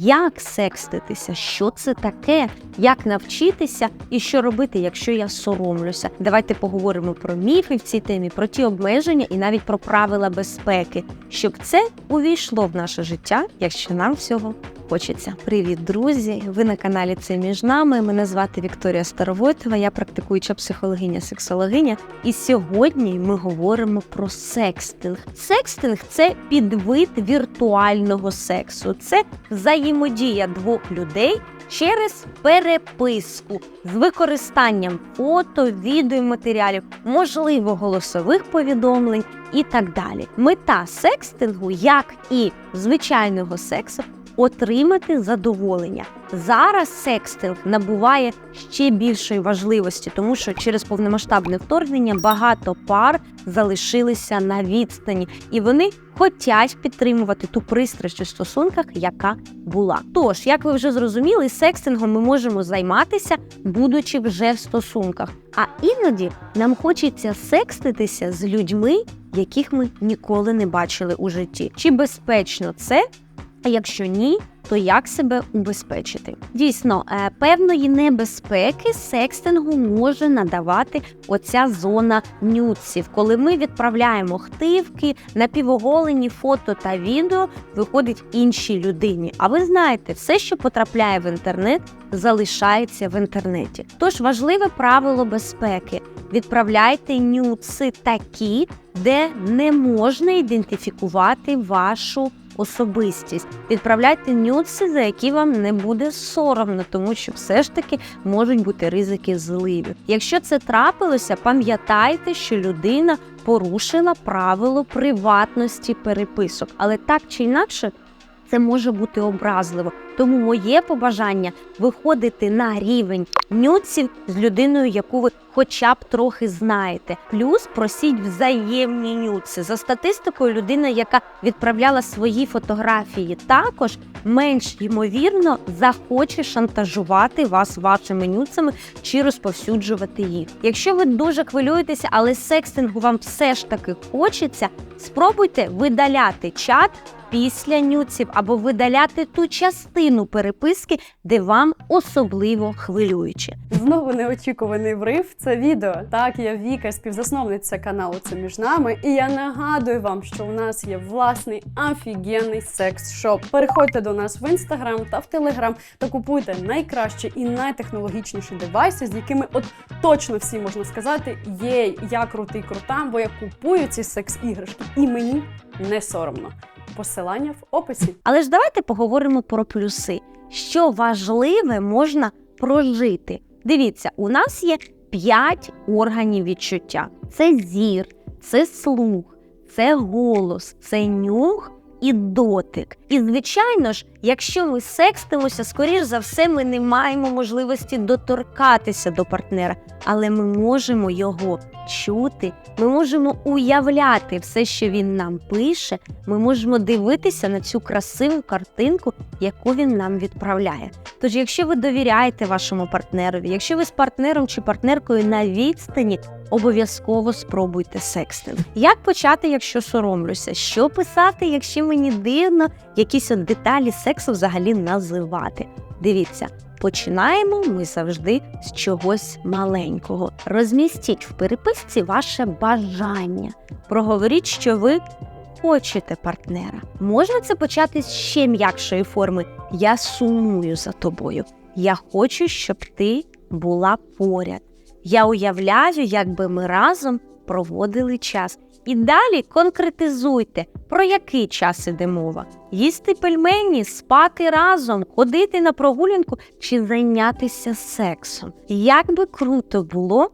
Як секститися? Що це таке? Як навчитися і що робити, якщо я соромлюся? Давайте поговоримо про міфи в цій темі, про ті обмеження і навіть про правила безпеки, щоб це увійшло в наше життя, якщо нам всього хочеться. Привіт, друзі! Ви на каналі Це між нами. Мене звати Вікторія Старовойтова, я практикуюча психологиня, сексологиня. І сьогодні ми говоримо про секстинг. Секстинг це підвид віртуального сексу. Це взаємодія двох людей через переписку з використанням фото, відео, матеріалів, можливо, голосових повідомлень і так далі. Мета секстингу, як і звичайного сексу, отримати задоволення. Зараз секстинг набуває ще більшої важливості, тому що через повномасштабне вторгнення багато пар залишилися на відстані, і вони хочуть підтримувати ту пристрасть у стосунках, яка була. Тож, як ви вже зрозуміли, секстингом ми можемо займатися, будучи вже в стосунках. А іноді нам хочеться секститися з людьми, яких ми ніколи не бачили у житті. Чи безпечно це? А якщо ні, то як себе убезпечити? Дійсно, е, певної небезпеки секстингу може надавати оця зона нюців, коли ми відправляємо хтивки, напівоголені фото та відео виходить іншій людині. А ви знаєте, все, що потрапляє в інтернет, залишається в інтернеті. Тож важливе правило безпеки: відправляйте нюци такі, де не можна ідентифікувати вашу особистість. Відправляйте нюци, за які вам не буде соромно, тому що все ж таки можуть бути ризики зливів. Якщо це трапилося, пам'ятайте, що людина порушила правило приватності переписок, але так чи інакше. Це може бути образливо, тому моє побажання виходити на рівень нюців з людиною, яку ви хоча б трохи знаєте. Плюс просіть взаємні нюци. За статистикою, людина, яка відправляла свої фотографії, також менш ймовірно захоче шантажувати вас вашими нюцами чи розповсюджувати їх. Якщо ви дуже хвилюєтеся, але секстингу вам все ж таки хочеться, спробуйте видаляти чат. Після нюців або видаляти ту частину переписки, де вам особливо хвилююче. Знову неочікуваний врив. Це відео. Так, я Віка, співзасновниця каналу Це між нами. І я нагадую вам, що у нас є власний офігенний секс-шоп. Переходьте до нас в інстаграм та в телеграм та купуйте найкращі і найтехнологічніші девайси, з якими от точно всі можна сказати: єй, я крутий крута, бо я купую ці секс-іграшки, і мені не соромно. Посилання в описі. Але ж давайте поговоримо про плюси. Що важливе можна прожити. Дивіться, у нас є п'ять органів відчуття: це зір, це слух, це голос, це нюх. І дотик. І, звичайно ж, якщо ми секстимося, скоріш за все, ми не маємо можливості доторкатися до партнера, але ми можемо його чути, ми можемо уявляти все, що він нам пише. Ми можемо дивитися на цю красиву картинку, яку він нам відправляє. Тож, якщо ви довіряєте вашому партнерові, якщо ви з партнером чи партнеркою на відстані, обов'язково спробуйте секстинг. Як почати, якщо соромлюся? Що писати, якщо мені дивно якісь от деталі сексу взагалі називати? Дивіться. Починаємо ми завжди з чогось маленького. Розмістіть в переписці ваше бажання. Проговоріть, що ви хочете партнера. Можна це почати з ще м'якшої форми. Я сумую за тобою. Я хочу, щоб ти була поряд. Я уявляю, як би ми разом проводили час. І далі конкретизуйте, про який час іде мова: їсти пельмені, спати разом, ходити на прогулянку чи зайнятися сексом. Як би круто було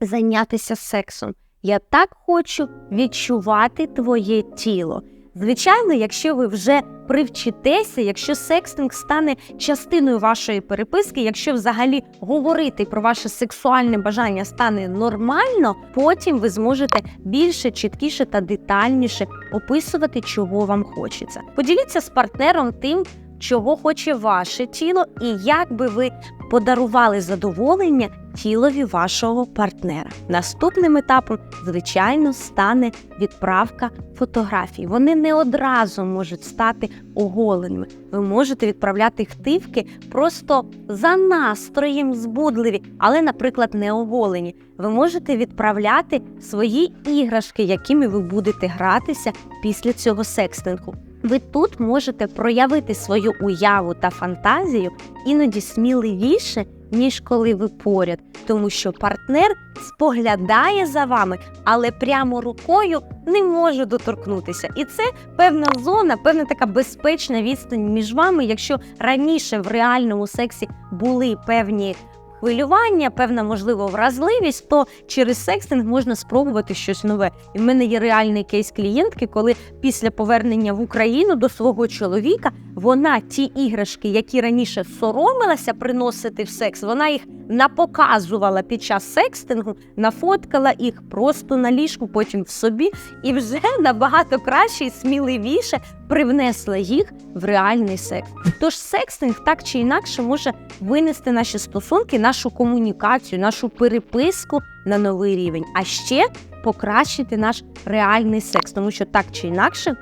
зайнятися сексом. Я так хочу відчувати твоє тіло. Звичайно, якщо ви вже привчитеся, якщо секстинг стане частиною вашої переписки, якщо взагалі говорити про ваше сексуальне бажання стане нормально, потім ви зможете більше, чіткіше та детальніше описувати, чого вам хочеться. Поділіться з партнером тим, чого хоче ваше тіло, і як би ви подарували задоволення тілові вашого партнера. Наступним етапом, звичайно, стане відправка фотографій. Вони не одразу можуть стати оголеними. Ви можете відправляти хтивки просто за настроєм збудливі, але, наприклад, не оголені. Ви можете відправляти свої іграшки, якими ви будете гратися після цього секстингу. Ви тут можете проявити свою уяву та фантазію іноді сміливіше, ніж коли ви поряд, тому що партнер споглядає за вами, але прямо рукою не може доторкнутися. І це певна зона, певна така безпечна відстань між вами. Якщо раніше в реальному сексі були певні хвилювання, певна можливо вразливість, то через секстинг можна спробувати щось нове. І в мене є реальний кейс клієнтки, коли після повернення в Україну до свого чоловіка вона ті іграшки, які раніше соромилася приносити в секс, вона їх напоказувала під час секстингу, нафоткала їх просто на ліжку, потім в собі, і вже набагато краще і сміливіше привнесла їх в реальний секс. Тож секстинг так чи інакше може винести наші стосунки, нашу комунікацію, нашу переписку на новий рівень, а ще покращити наш реальний секс, тому що так чи інакше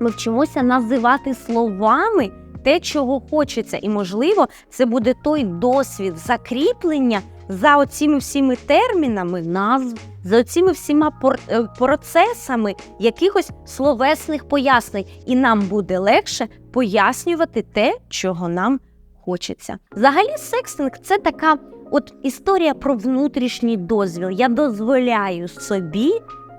ми вчимося називати словами те, чого хочеться, і можливо, це буде той досвід закріплення за оціми всіми термінами назв, за оціми всіма е, процесами якихось словесних пояснень, і нам буде легше пояснювати те, чого нам хочеться. Взагалі, секстинг це така от історія про внутрішній дозвіл. Я дозволяю собі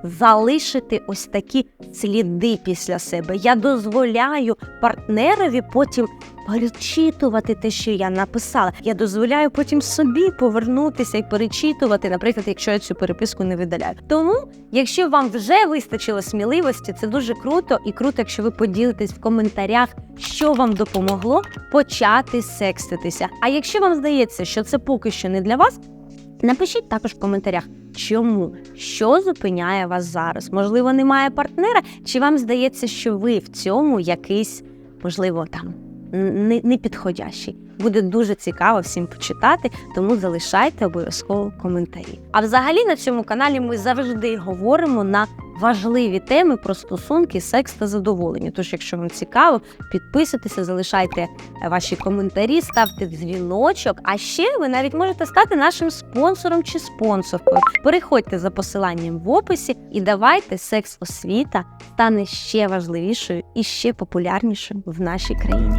залишити ось такі сліди після себе. Я дозволяю партнерові потім перечитувати те, що я написала. Я дозволяю потім собі повернутися і перечитувати, наприклад, якщо я цю переписку не видаляю. Тому, якщо вам вже вистачило сміливості, це дуже круто і круто, якщо ви поділитесь в коментарях, що вам допомогло почати секститися. А якщо вам здається, що це поки що не для вас, напишіть також в коментарях. Чому що зупиняє вас зараз? Можливо, немає партнера, чи вам здається, що ви в цьому якийсь, можливо, там не, не підходящий? Буде дуже цікаво всім почитати, тому залишайте обов'язково коментарі. А взагалі на цьому каналі ми завжди говоримо на важливі теми про стосунки, секс та задоволення. Тож, якщо вам цікаво, підписуйтеся, залишайте е, ваші коментарі, ставте дзвіночок. А ще ви навіть можете стати нашим спонсором чи спонсоркою. Переходьте за посиланням в описі і давайте секс освіта стане ще важливішою і ще популярнішою в нашій країні.